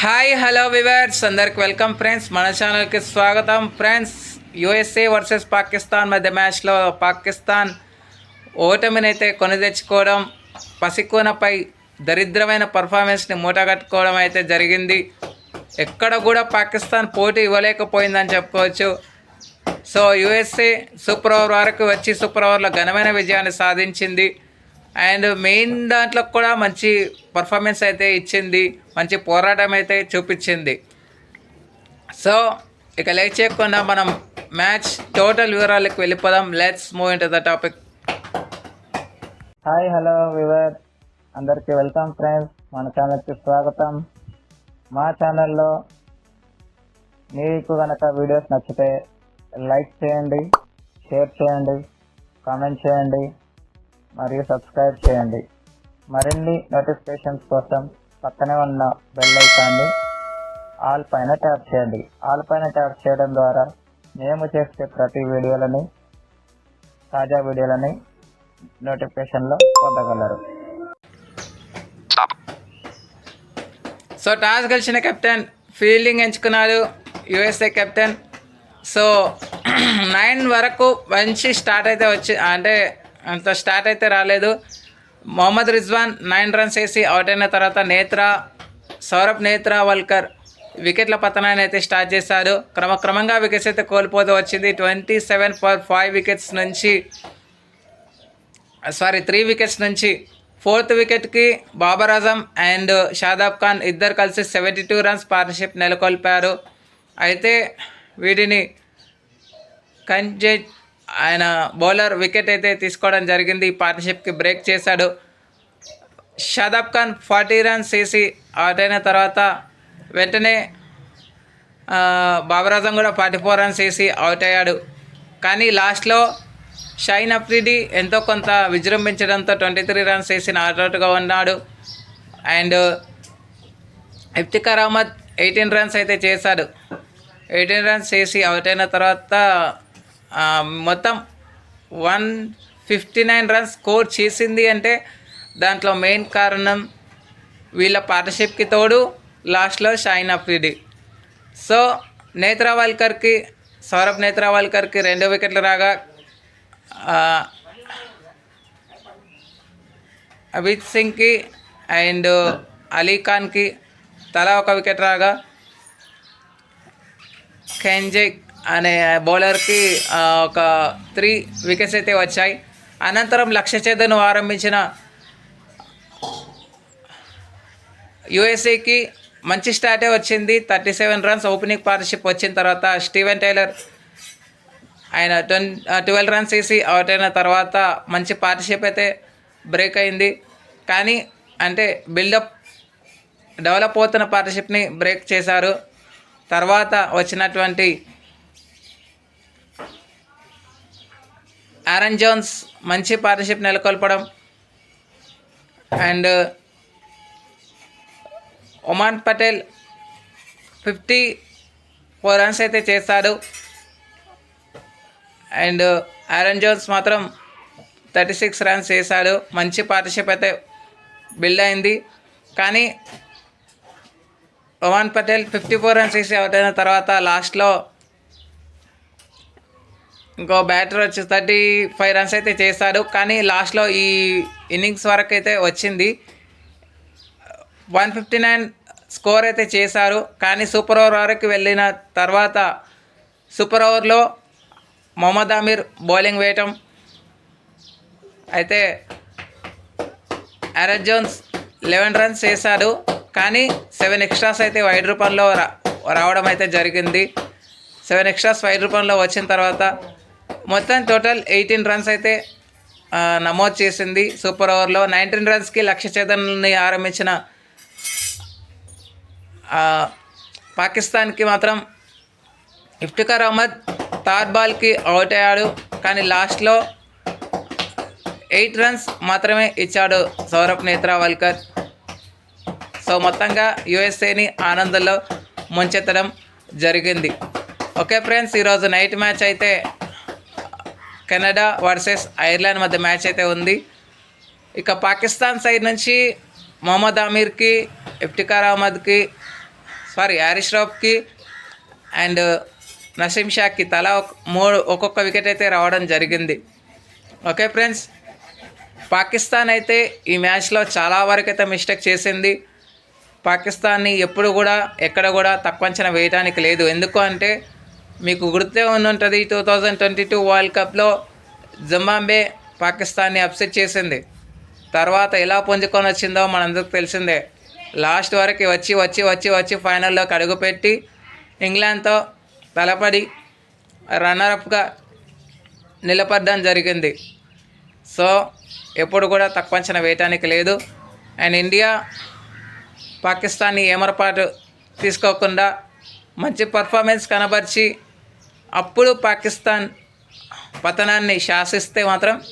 Hi hello viewers. అందరికి welcome friends. మన ఛానల్కి స్వాగతం. ఫ్రెండ్స్ యుఎస్ఏ వర్సెస్ పాకిస్తాన్ మధ్య మ్యాచ్లో పాకిస్తాన్ ఓటమినైతే కొని తెచ్చుకోవడం పసికోనపై దరిద్రమైన పర్ఫార్మెన్స్ని మూటగట్టుకోవడం అయితే జరిగింది. ఎక్కడ కూడా పాకిస్తాన్ పోటీ ఇవ్వలేకపోయిందని చెప్పుకోవచ్చు. సో యుఎస్ఏ సూపర్ ఓవర్ వరకు వచ్చి సూపర్ ఓవర్లో ఘనమైన విజయాన్ని సాధించింది. అండ్ మెయిన్ దాంట్లో కూడా మంచి పర్ఫార్మెన్స్ అయితే ఇచ్చింది మంచి పోరాటం అయితే చూపించింది. సో ఇక లేట్ చేయకుండా మనం మ్యాచ్ టోటల్ వివరాలకు వెళ్ళిపోదాం. Let's move in the topic hi hello viewer అందరికీ వెల్కమ్ ఫ్రెండ్స్. మన ఛానల్కి స్వాగతం. మా ఛానల్లో మీకు కనుక వీడియోస్ నచ్చితే లైక్ చేయండి షేర్ చేయండి కామెంట్ చేయండి. మరియు సబ్స్క్రైబ్ చేయండి. మరిన్ని నోటిఫికేషన్స్ కోసం పక్కనే ఉన్న బెల్ ఐకాన్ని ఆల్ పైన ట్యాప్ చేయండి. ఆల్ పైన ట్యాప్ చేయడం ద్వారా మేము చేసే ప్రతి వీడియోలని తాజా వీడియోలని నోటిఫికేషన్లో పొందగలరు. సో టాస్ గెలిచిన కెప్టెన్ ఫీల్డింగ్ ఎంచుకున్నాడు. యుఎస్ఏ కెప్టెన్ సో నైన్ వరకు మంచి స్టార్ట్ అయితే వచ్చి అంటే అంత స్టార్ట్ అయితే రాలేదు. మొహమ్మద్ రిజ్వాన్ నైన్ రన్స్ వేసి అవుట్ అయిన తర్వాత నేత్రా సౌరభ్ నేత్రా వల్కర్ వికెట్ల పతనాన్ని అయితే స్టార్ట్ చేశారు. క్రమక్రమంగా వికెట్స్ అయితే కోల్పోతూ వచ్చింది. Twenty seven for five wickets నుంచి సారీ త్రీ వికెట్స్ నుంచి ఫోర్త్ వికెట్కి బాబర్ ఆజం అండ్ షాదాబ్ ఖాన్ ఇద్దరు కలిసి సెవెంటీ టూ రన్స్ పార్ట్నర్షిప్ నెలకొల్పారు. అయితే వీటిని కంజెట్ ఆయన బౌలర్ వికెట్ అయితే తీసుకోవడం జరిగింది. ఈ పార్ట్నర్షిప్కి బ్రేక్ చేశాడు. షాదాబ్ ఖాన్ ఫార్టీ రన్స్ వేసి అవుట్ అయిన తర్వాత వెంటనే బాబరాజం బాబర్ కూడా ఫార్టీ ఫోర్ రన్స్ వేసి అవుట్ అయ్యాడు. కానీ లాస్ట్లో షైన్ అఫ్రిడి ఎంతో కొంత విజృంభించడంతో ట్వంటీ త్రీ రన్స్ వేసి అవుట్గా ఉన్నాడు. And Iftikhar Ahmed eighteen runs అయితే చేశాడు. ఎయిటీన్ రన్స్ చేసి అవుట్ అయిన తర్వాత మొత్తం one fifty nine runs score చేసింది అంటే దాంట్లో మెయిన్ కారణం వీళ్ళ పార్ట్నర్షిప్కి తోడు లాస్ట్లో షైన్ అఫ్రిడి సో నేత్రావాల్కర్కి సౌరభ్ నేత్రావాల్కర్కి రెండు వికెట్లు రాగా అభిత్ సింగ్కి అండ్ అలీ ఖాన్కి తలా ఒక వికెట్ రాగా కెంజే అనే బౌలర్కి ఒక త్రీ వికెట్స్ అయితే వచ్చాయి. అనంతరం లక్ష్య చేతను ఆరంభించిన యుఎస్ఏకి మంచి స్టార్టే వచ్చింది. Thirty seven runs opening partnership వచ్చిన తర్వాత స్టీవెన్ టైలర్ ఆయన ట్వెన్ ట్వెల్వ్ రన్స్ వేసి అవుట్ అయిన తర్వాత మంచి పార్ట్నర్షిప్ అయితే బ్రేక్ అయింది. కానీ అంటే బిల్డప్ డెవలప్ అవుతున్న పార్ట్నర్షిప్ని బ్రేక్ చేశారు. తర్వాత వచ్చినటువంటి ఆరన్ జోన్స్ మంచి పార్ట్నర్షిప్ నెలకొల్పడం. అండ్ ఒమాన్ పటేల్ ఫిఫ్టీ ఫోర్ రన్స్ అయితే చేస్తాడు. అండ్ ఆరన్ జోన్స్ మాత్రం థర్టీ సిక్స్ రన్స్ చేశాడు. మంచి పార్ట్నర్షిప్ అయితే బిల్డ్ అయింది. కానీ ఒమాన్ పటేల్ ఫిఫ్టీ ఫోర్ రన్స్ వేసి అవుట్ అయిన తర్వాత లాస్ట్లో ఇంకో బ్యాటర్ వచ్చి థర్టీ ఫైవ్ రన్స్ అయితే చేశాడు. కానీ లాస్ట్లో ఈ ఇన్నింగ్స్ వరకు అయితే వచ్చింది. వన్ ఫిఫ్టీ నైన్ స్కోర్ అయితే చేశారు. కానీ సూపర్ ఓవర్ వరకు వెళ్ళిన తర్వాత సూపర్ ఓవర్లో మొహమ్మద్ అమీర్ బౌలింగ్ వేయటం. అయితే ఆరజ్ జోన్స్ లెవెన్ రన్స్ చేశాడు. కానీ సెవెన్ ఎక్స్ట్రాస్ అయితే వైడ్ రూపంలో రా రావడం అయితే జరిగింది. సెవెన్ ఎక్స్ట్రాస్ వైడ్ రూపంలో వచ్చిన తర్వాత మొత్తం టోటల్ ఎయిటీన్ రన్స్ అయితే నమోదు చేసింది. సూపర్ ఓవర్లో నైన్టీన్ రన్స్కి లక్ష్య చేతన్ని ఆరంభించిన పాకిస్తాన్కి మాత్రం ఇఫ్టికర్ అహ్మద్ థర్డ్ బాల్కి అవుట్ అయ్యాడు. కానీ లాస్ట్లో ఎయిట్ రన్స్ మాత్రమే ఇచ్చాడు సౌరభ్ నేత్రావల్కర్ సో మొత్తంగా యుఎస్ఏని ఆనందంలో ముంచెత్తడం జరిగింది. ఓకే ఫ్రెండ్స్ ఈరోజు నైట్ మ్యాచ్ అయితే కెనడా వర్సెస్ ఐర్లాండ్ మధ్య మ్యాచ్ అయితే ఉంది. ఇక పాకిస్తాన్ సైడ్ నుంచి మొహమ్మద్ అమీర్కి ఇఫ్టికార్ అహ్మద్కి సారీ హ్యారిస్ రాఫ్కి అండ్ నసీం షాకి తలా ఒక- మూడు ఒక్కొక్క వికెట్ అయితే రావడం జరిగింది. ఓకే ఫ్రెండ్స్ పాకిస్తాన్ అయితే ఈ మ్యాచ్లో చాలా వరకు అయితే మిస్టేక్ చేసింది. పాకిస్తాన్ని ఎప్పుడు కూడా ఎక్కడ కూడా తక్కువ అంచనా వేయడానికి లేదు. ఎందుకు అంటే మీకు గుర్తే ఉండుంటుంది two thousand twenty two world కప్లో జింబాంబే పాకిస్తాన్ని అప్సెట్ చేసింది. తర్వాత ఎలా పుంజుకొని వచ్చిందో మనందరికి తెలిసిందే. లాస్ట్ వరకు వచ్చి వచ్చి వచ్చి వచ్చి ఫైనల్లోకి అడుగుపెట్టి ఇంగ్లాండ్తో తలపడి రన్నరప్గా నిలబడడం జరిగింది. సో ఎప్పుడు కూడా తక్కువ అంచనా వేయటానికి లేదు. అండ్ ఇండియా పాకిస్తాన్ని ఏమరపాటు తీసుకోకుండా మంచి పర్ఫార్మెన్స్ కనబరిచి అప్పుడు పాకిస్తాన్ పతనాన్ని శాసిస్తే మాత్రం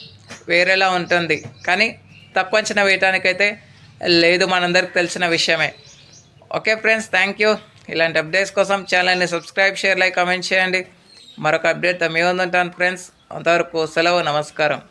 వేరేలా ఉంటుంది. కానీ తక్కువ అంచనా వేయటానికైతే లేదు మనందరికి తెలిసిన విషయమే. Okay friends thank you. ఇలాంటి అప్డేట్స్ కోసం ఛానల్ని సబ్స్క్రైబ్ షేర్ లైక్ కామెంట్ చేయండి. మరొక అప్డేట్ మీ ఉంటాను ఫ్రెండ్స్. అంతవరకు సెలవు నమస్కారం.